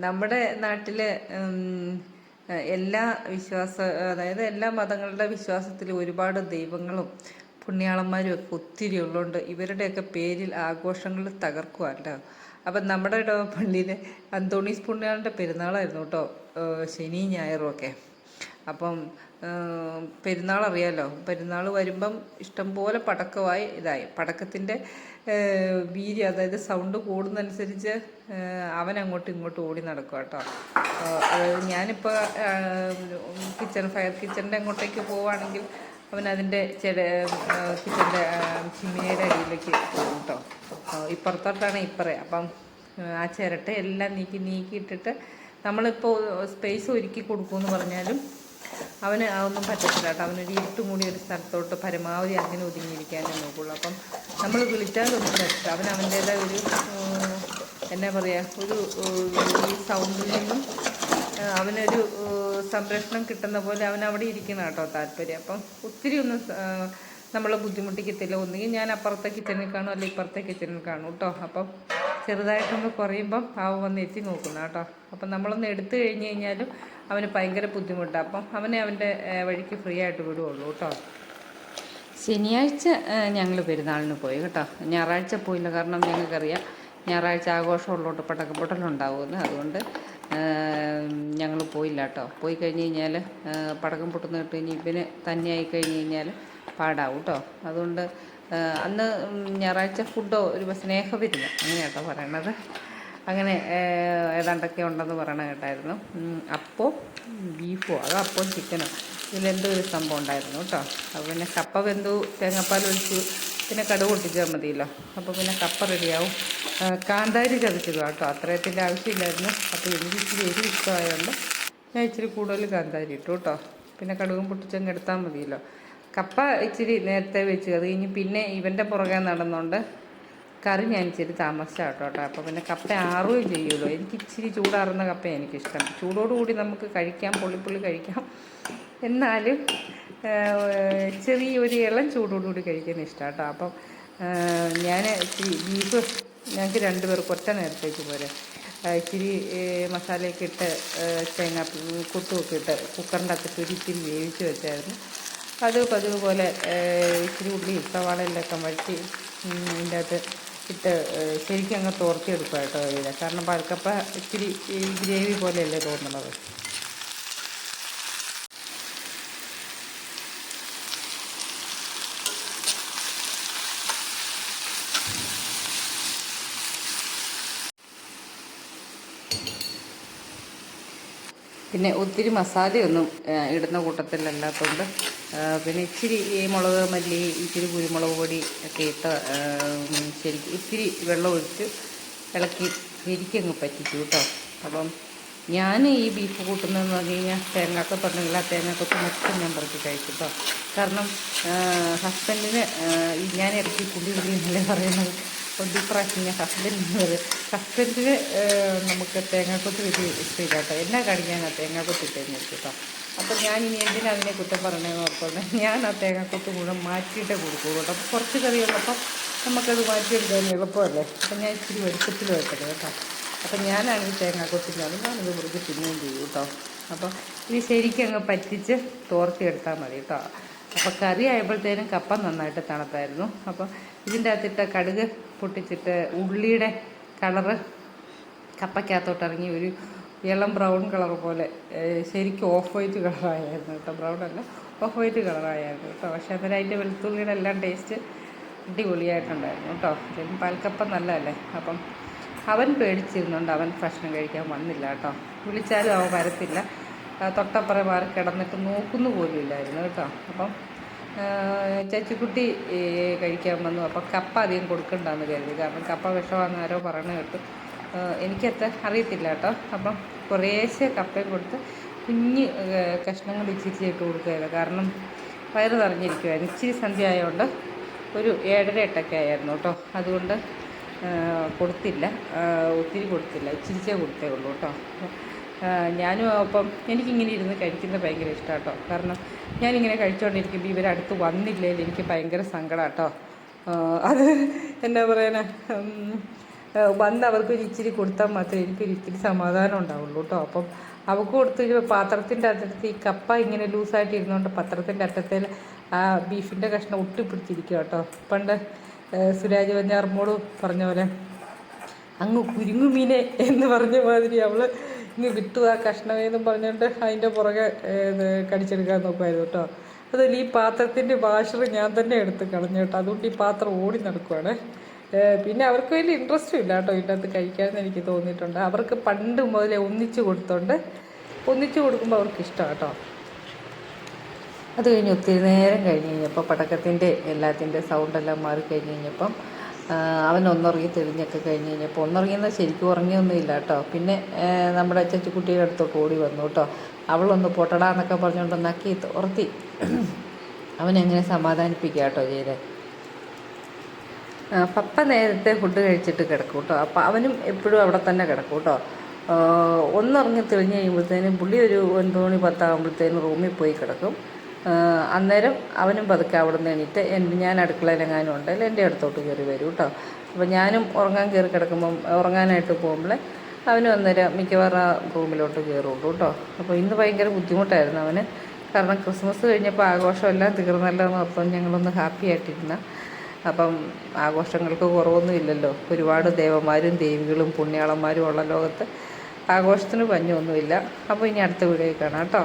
നമ്മുടെ നാട്ടിൽ എല്ലാ വിശ്വാസ അതായത് എല്ലാ മതങ്ങളുടെ വിശ്വാസത്തിൽ ഒരുപാട് ദൈവങ്ങളും പുണ്യാളന്മാരും ഒക്കെ ഒത്തിരി ഉള്ളതുകൊണ്ട് ഇവരുടെയൊക്കെ പേരിൽ ആഘോഷങ്ങൾ തകർക്കുമല്ലോ അപ്പം നമ്മുടെ പള്ളിയിലെ അന്തോണീസ് പുണ്യാളന്റെ പെരുന്നാളായിരുന്നു കേട്ടോ ശനി ഞായറും ഒക്കെ. അപ്പം പെരുന്നാൾ അറിയാലോ പെരുന്നാൾ വരുമ്പം ഇഷ്ടംപോലെ പടക്കമായി ഇതായി. പടക്കത്തിന്റെ വീര്യം അതായത് സൗണ്ട് കൂടുന്നതനുസരിച്ച് അവൻ അങ്ങോട്ടും ഇങ്ങോട്ടും ഓടി നടക്കുക കേട്ടോ അതായത് ഞാനിപ്പോൾ കിച്ചൺ ഫയർ കിച്ചണിന്റെ അങ്ങോട്ടേക്ക് പോവുകയാണെങ്കിൽ അവൻ അതിന്റെ ചെട കിച്ചന്റെ ചിമ്മിനിയുടെ അടിയിലേക്ക് പോകും കേട്ടോ ഇപ്പുറത്തോട്ടാണ് ഇപ്പറേ. അപ്പം ആ ചിരട്ട എല്ലാം നീക്കി നീക്കിയിട്ടിട്ട് നമ്മളിപ്പോൾ സ്പേസ് ഒരുക്കി കൊടുക്കുമെന്ന് പറഞ്ഞാലും അവന് അതൊന്നും പറ്റത്തില്ല കേട്ടോ. അവനൊരു ഇരുട്ട് മൂടി ഒരു സ്ഥലത്തോട്ട് പരമാവധി അങ്ങനെ ഒതുങ്ങിയിരിക്കാനേ നോക്കുള്ളൂ. അപ്പം നമ്മൾ വിളിച്ചാലൊന്നും പറ്റില്ല അവൻ അവന്റേതായ ഒരു എന്നാ പറയുക ഒരു സൗണ്ടിൽ നിന്നും അവനൊരു സംരക്ഷണം കിട്ടുന്ന പോലെ അവൻ അവിടെ ഇരിക്കുന്ന കേട്ടോ താല്പര്യം. അപ്പം ഒത്തിരി ഒന്നും നമ്മളെ ബുദ്ധിമുട്ടിക്കത്തില്ല ഒന്നുകിൽ ഞാൻ അപ്പുറത്തെ കിച്ചണിൽ കാണും അല്ലെങ്കിൽ ഇപ്പുറത്തെ കിച്ചണിൽ കാണും കേട്ടോ. അപ്പം ചെറുതായിട്ടൊന്ന് കുറയുമ്പം പാവ വന്ന് എത്തി നോക്കുന്ന കേട്ടോ. അപ്പം നമ്മളൊന്ന് എടുത്തു കഴിഞ്ഞ് കഴിഞ്ഞാലും അവന് ഭയങ്കര ബുദ്ധിമുട്ടാണ് അപ്പം അവനെ അവന്റെ വഴിക്ക് ഫ്രീ ആയിട്ട് വിടുകയുള്ളൂ കേട്ടോ. ശനിയാഴ്ച ഞങ്ങൾ പെരുന്നാളിന് പോയി കേട്ടോ. ഞായറാഴ്ച പോയില്ല. കാരണം ഞങ്ങൾക്കറിയാം ഞായറാഴ്ച ആഘോഷമുള്ളോട്ട് പടക്കപ്പൊട്ടലുണ്ടാവുമെന്ന് അതുകൊണ്ട് ഞങ്ങൾ പോയില്ല കേട്ടോ. പോയി കഴിഞ്ഞ് കഴിഞ്ഞാൽ പടക്കം പൊട്ടുന്ന കിട്ടി ഇനി ഇവന് തന്നെയായി കഴിഞ്ഞ് കഴിഞ്ഞാൽ പാടാവും കേട്ടോ. അതുകൊണ്ട് അന്ന് ഞായറാഴ്ച ഫുഡോ ഒരു സ്നേഹവിരുന്ന് അങ്ങനെയാട്ടോ പറയണത്. അങ്ങനെ ഏതാണ്ടൊക്കെ ഉണ്ടെന്ന് പറയണ കേട്ടായിരുന്നു. അപ്പോൾ ബീഫോ? അതോ അപ്പോൾ ചിക്കനോ? ഇതിലെന്തോ ഒരു സംഭവം ഉണ്ടായിരുന്നു കേട്ടോ. അപ്പോൾ പിന്നെ കപ്പ വെന്തു തേങ്ങാപ്പാൽ ഒഴിച്ചു. പിന്നെ കടുക് പൊട്ടിച്ചാൽ മതിയല്ലോ. അപ്പോൾ പിന്നെ കപ്പ റെഡിയാവും. കാന്താരി ചതച്ചത് കേട്ടോ. അത്രയത്തിന്റെ ആവശ്യമില്ലായിരുന്നു. അപ്പോൾ എനിക്ക് ഇച്ചിരി എരി ഇഷ്ടമായതുകൊണ്ട് ഞാൻ ഇച്ചിരി കൂടുതൽ കാന്താരി ഇട്ടു കേട്ടോ. പിന്നെ കടുകും പൊട്ടിച്ചങ്ങ് എടുത്താൽ മതിയല്ലോ. കപ്പ ഇച്ചിരി നേരത്തെ വെച്ച് അത് കഴിഞ്ഞ് പിന്നെ ഇവന്റെ പുറകെ നടന്നുകൊണ്ട് കറി ഞാൻ ഇച്ചിരി താമസിച്ചാട്ടോ കേട്ടോ അപ്പോൾ പിന്നെ കപ്പ ആറുകയും ചെയ്യുമല്ലോ എനിക്ക് ഇച്ചിരി ചൂടാറുന്ന കപ്പ എനിക്കിഷ്ടം. ചൂടോടുകൂടി നമുക്ക് കഴിക്കാം പുള്ളിപ്പുള്ളി കഴിക്കാം. എന്നാലും ചെറിയൊരു ഇളം ചൂടോടുകൂടി കഴിക്കാൻ ഇഷ്ടം കേട്ടോ അപ്പം ഞാൻ ഇച്ചിരി ബീഫ് ഞങ്ങൾക്ക് രണ്ട് പേർക്ക് ഒറ്റ നേരത്തേക്ക് പോരെ. ഇച്ചിരി മസാലയൊക്കെ ഇട്ട് തേങ്ങ കുത്തുമൊക്കെ ഇട്ട് കുക്കറിന്റെ അകത്തിട്ട് ഒരു വേവിച്ച് വെച്ചായിരുന്നു. അത് പതിവ് പോലെ ഇച്ചിരി ഉള്ളി സവാളയിലൊക്കെ വഴറ്റി ഇതിന്റെ അകത്ത് ഇട്ട് ശരിക്കും അങ്ങ് തോർത്തിയെടുക്കുക കേട്ടോ ഇത് കാരണം പഴുക്കപ്പം ഇച്ചിരി ഗ്രേവി പോലെയല്ലേ തോന്നുന്നത്. പിന്നെ ഒത്തിരി മസാലയൊന്നും ഇടുന്ന കൂട്ടത്തിലല്ലാത്തതുകൊണ്ട് പിന്നെ ഇച്ചിരി ഈ മുളക് മല്ലി ഇച്ചിരി കുരുമുളക് പൊടി ഒക്കെ ഇട്ട ശരിക്കും ഇത്തിരി വെള്ളം ഒഴിച്ച് ഇളക്കി ശരിക്കങ്ങ് പറ്റിച്ചു കേട്ടോ അപ്പം ഞാൻ ഈ ബീഫ് കൂട്ടുന്നതെന്ന് പറഞ്ഞു കഴിഞ്ഞാൽ തേങ്ങാക്കൊത്തുണ്ടെങ്കിൽ ആ തേങ്ങാക്കൊത്ത് മൊത്തം ഞാൻ പറിച്ച് കഴിക്കും കേട്ടോ കാരണം ഹസ്ബൻഡിന് ഞാൻ ഇറക്കി പുള്ളി പുള്ളി എന്നല്ലേ പറയുന്നത്. പ്രാവശ്യം ഞാൻ ഹസ്ബൻഡിന് നമുക്ക് തേങ്ങാക്കൊത്ത് വലിയ ഇഷ്ടമില്ല കേട്ടോ എന്നാ ആ തേങ്ങാക്കൊത്ത് തേങ്ങ കേട്ടോ. അപ്പോൾ ഞാൻ ഇനി എന്തിനാ അതിനെ കുറ്റം പറഞ്ഞതെന്ന് ഓർക്കുന്നത് ഞാൻ ആ തേങ്ങാക്കൊത്ത് മുഴുവൻ മാറ്റിയിട്ടേ കൊടുക്കും കേട്ടോ. അപ്പോൾ കുറച്ച് കറിയുള്ളപ്പോൾ നമുക്കത് മാറ്റിയെടുക്കാൻ എളുപ്പമല്ലേ? അപ്പം ഞാൻ ഇച്ചിരി വലുപ്പത്തിൽ വെക്കട്ടെ കേട്ടോ. അപ്പം ഞാനാണെങ്കിൽ തേങ്ങാക്കൊത്തിനാണ് ഞാനത് മുറുകി തിന്നുകയും ചെയ്യും കേട്ടോ. അപ്പോൾ ഇത് ശരിക്കും അങ്ങ് പറ്റിച്ച് തോർത്തിയെടുത്താൽ മതി കേട്ടോ. അപ്പോൾ കറി ആയപ്പോഴത്തേനും കപ്പ നന്നായിട്ട് തണുത്തായിരുന്നു. അപ്പോൾ ഇതിന്റെ അകത്തിട്ട് കടുക് പൊട്ടിച്ചിട്ട് ഉള്ളിയുടെ കളറ് കപ്പയ്ക്കകത്തോട്ട് ഇറങ്ങി ഒരു ഇളം ബ്രൗൺ കളർ പോലെ ശരിക്കും ഓഫ് വൈറ്റ് കളറായിരുന്നു കേട്ടോ. ബ്രൗൺ അല്ല ഓഫ് വൈറ്റ് കളറായിരുന്നു കേട്ടോ. പക്ഷേ അതിന്റെ വെളുത്തുള്ളിയുടെ എല്ലാം ടേസ്റ്റ് അടിപൊളിയായിട്ടുണ്ടായിരുന്നു കേട്ടോ. പാൽക്കപ്പ നല്ലതല്ലേ? അപ്പം അവൻ പേടിച്ചിരുന്നുണ്ട് അവൻ ഭക്ഷണം കഴിക്കാൻ വന്നില്ല കേട്ടോ. വിളിച്ചാലും അവൻ വരത്തില്ല. തൊട്ടപ്പുറം മാറി കിടന്നിട്ട് നോക്കുന്നു പോലും ഇല്ലായിരുന്നു കേട്ടോ. അപ്പം ചച്ചിക്കുട്ടി കഴിക്കാൻ വന്നു. അപ്പം കപ്പ അധികം കൊടുക്കണ്ടെന്ന് കരുതി. കാരണം കപ്പ വിഷമാണെന്ന് ആരോ പറയണ കേട്ടു. എനിക്കത്ര അറിയത്തില്ല കേട്ടോ. അപ്പം കുറേശ്ശെ കപ്പയും കൊടുത്ത് കുഞ്ഞ് കഷ്ണങ്ങൾ ഇച്ചിരി ഇട്ട് കൊടുക്കുകയില്ല കാരണം വയറ് നിറഞ്ഞിരിക്കുമായിരുന്നു ഇച്ചിരി സന്ധ്യ ആയതുകൊണ്ട് ഒരു ഏഴര എട്ടൊക്കെ ആയിരുന്നു കേട്ടോ. അതുകൊണ്ട് കൊടുത്തില്ല. ഒത്തിരി കൊടുത്തില്ല. ഇച്ചിരിച്ചേ കൊടുത്തേ ഉള്ളൂ കേട്ടോ. ഞാനും അപ്പം എനിക്കിങ്ങനെ ഇരുന്ന് കഴിക്കുന്നത് ഭയങ്കര ഇഷ്ടമാണ് കേട്ടോ കാരണം ഞാനിങ്ങനെ കഴിച്ചുകൊണ്ടിരിക്കുമ്പോൾ ഇവരടുത്ത് വന്നില്ലെങ്കിൽ എനിക്ക് ഭയങ്കര സങ്കടം കേട്ടോ അത് എന്താ പറയുന്നത് വന്ന് അവർക്ക് ഒരു ഇച്ചിരി കൊടുത്താൽ മാത്രമേ എനിക്കൊരു ഇച്ചിരി സമാധാനം ഉണ്ടാവുള്ളൂ കേട്ടോ അപ്പം അവൾക്ക് കൊടുത്ത് പാത്രത്തിന്റെ അറ്റത്ത് ഈ കപ്പ ഇങ്ങനെ ലൂസായിട്ട് ഇരുന്നുകൊണ്ട് പത്രത്തിന്റെ അറ്റത്തിൽ ആ ബീഫിന്റെ കഷ്ണം ഒട്ടിപ്പിടിച്ചിരിക്കുക കേട്ടോ പണ്ട് സുരാജ് വഞ്ഞാർമോട് പറഞ്ഞ പോലെ അങ്ങ് കുരുങ്ങുമീനെ എന്ന് പറഞ്ഞ മാതിരി അവൾ ഇങ്ങ് കിട്ടുക കഷ്ണമേന്നും പറഞ്ഞുകൊണ്ട് അതിന്റെ പുറകെ കടിച്ചെടുക്കാൻ നോക്കുമായിരുന്നു കേട്ടോ. അതല്ല ഈ പാത്രത്തിന്റെ വാഷർ ഞാൻ തന്നെ എടുത്ത് കളഞ്ഞു കേട്ടോ. അതുകൊണ്ട് ഈ പാത്രം ഓടി നടക്കുവാണ്. പിന്നെ അവർക്ക് വലിയ ഇൻട്രസ്റ്റും ഇല്ല കേട്ടോ ഇതിന്റെ അകത്ത് കഴിക്കാമെന്ന് എനിക്ക് തോന്നിയിട്ടുണ്ട്. അവർക്ക് പണ്ട് മുതലേ ഒന്നിച്ച് കൊടുത്തോണ്ട് ഒന്നിച്ച് കൊടുക്കുമ്പോൾ അവർക്ക് ഇഷ്ടമാണ് കേട്ടോ. അത് കഴിഞ്ഞ് ഒത്തിരി നേരം കഴിഞ്ഞ് കഴിഞ്ഞപ്പോൾ പടക്കത്തിന്റെ എല്ലാത്തിന്റെ സൗണ്ടെല്ലാം മാറി കഴിഞ്ഞ് കഴിഞ്ഞപ്പം അവൻ ഒന്നുറങ്ങി തെളിഞ്ഞൊക്കെ കഴിഞ്ഞ് കഴിഞ്ഞപ്പോൾ ഒന്നുറങ്ങിയെന്നാൽ ശരിക്കും ഉറങ്ങിയൊന്നുമില്ല കേട്ടോ. പിന്നെ നമ്മുടെ നമ്മുടെ കുട്ടിയുടെ അടുത്തോട്ട് ഓടി വന്നു കേട്ടോ. അവളൊന്ന് പൊട്ടടാന്നൊക്കെ പറഞ്ഞുകൊണ്ട് നക്കി ഉറത്തി അവനെങ്ങനെ സമാധാനിപ്പിക്കുക കേട്ടോ ചെയ്തേ? പപ്പ നേരത്തെ ഫുഡ് കഴിച്ചിട്ട് കിടക്കും കേട്ടോ. അപ്പം അവനും എപ്പോഴും അവിടെ തന്നെ കിടക്കും കേട്ടോ. ഒന്നിറങ്ങി തെളിഞ്ഞ് കഴിയുമ്പോഴത്തേനും പുള്ളി ഒരു ഒൻപത് മണി പത്താകുമ്പോഴത്തേനും റൂമിൽ പോയി കിടക്കും. അന്നേരം അവനും പതുക്കെ അവിടെ നിന്ന് എണീറ്റ് എന്റെ ഞാൻ അടുക്കളയിലെങ്ങാനും ഉണ്ടെങ്കിൽ എന്റെ അടുത്തോട്ട് കയറി വരും കേട്ടോ അപ്പോൾ ഞാനും ഉറങ്ങാൻ കയറി കിടക്കുമ്പം ഉറങ്ങാനായിട്ട് പോകുമ്പോൾ അവനും അന്നേരം മിക്കവാറും ആ റൂമിലോട്ട് കയറുള്ളൂ കേട്ടോ അപ്പോൾ ഇന്ന് ഭയങ്കര ബുദ്ധിമുട്ടായിരുന്നു അവന്. കാരണം ക്രിസ്മസ് കഴിഞ്ഞപ്പോൾ ആഘോഷമെല്ലാം തീർന്നല്ലോ എന്ന് ഓർത്തും ഞങ്ങളൊന്ന് ഹാപ്പി ആയിട്ടിരുന്ന. അപ്പം ആഘോഷങ്ങൾക്ക് കുറവൊന്നും ഇല്ലല്ലോ. ഒരുപാട് ദേവന്മാരും ദേവികളും പുണ്യാളന്മാരും ഉള്ള ലോകത്ത് ആഘോഷത്തിന് പഞ്ഞൊന്നുമില്ല. അപ്പോൾ ഇനി അടുത്ത വീഡിയോ കാണാം കേട്ടോ